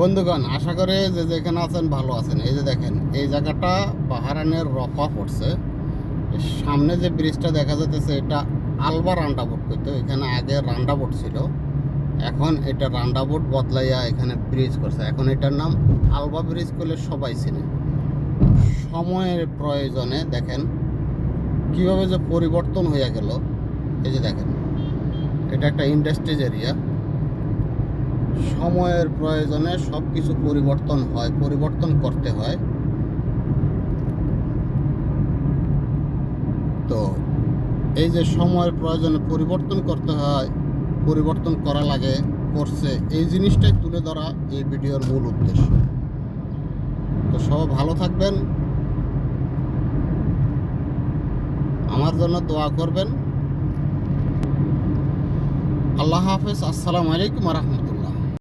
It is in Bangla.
বন্ধুগণ, আশা করে যে যেখানে আছেন ভালো আছেন। এই যে দেখেন, এই জায়গাটা বাহারানের রফা পড়ছে। সামনে যে ব্রিজটা দেখা যাচ্ছে এটা আলবা রান্ডাবোট করতো এখানে আগে রান্ডাবোট ছিল। এখন এটা রান্ডাবোট বদলাইয়া এখানে ব্রিজ করছে। এখন এটার নাম আলবা ব্রিজ করলে সবাই চিনে। সময়ের প্রয়োজনে দেখেন, কীভাবে যে পরিবর্তন হয়ে গেল। এই যে দেখেন, এটা একটা ইন্ডাস্ট্রিজ এরিয়া সময়ের প্রয়োজনে সব কিছু পরিবর্তন হয়, পরিবর্তন করতে হয়। তো এই যে সময়ের প্রয়োজনে পরিবর্তন করতে হয়, পরিবর্তন করা লাগে, করছে, এই জিনিসটাই তুলে ধরা এই ভিডিওর মূল উদ্দেশ্য। তো সবাই ভালো থাকবেন। আমার জন্য দোয়া করবেন। আল্লাহ হাফেজ। আসসালামু আলাইকুম রহমতুল্লাহ।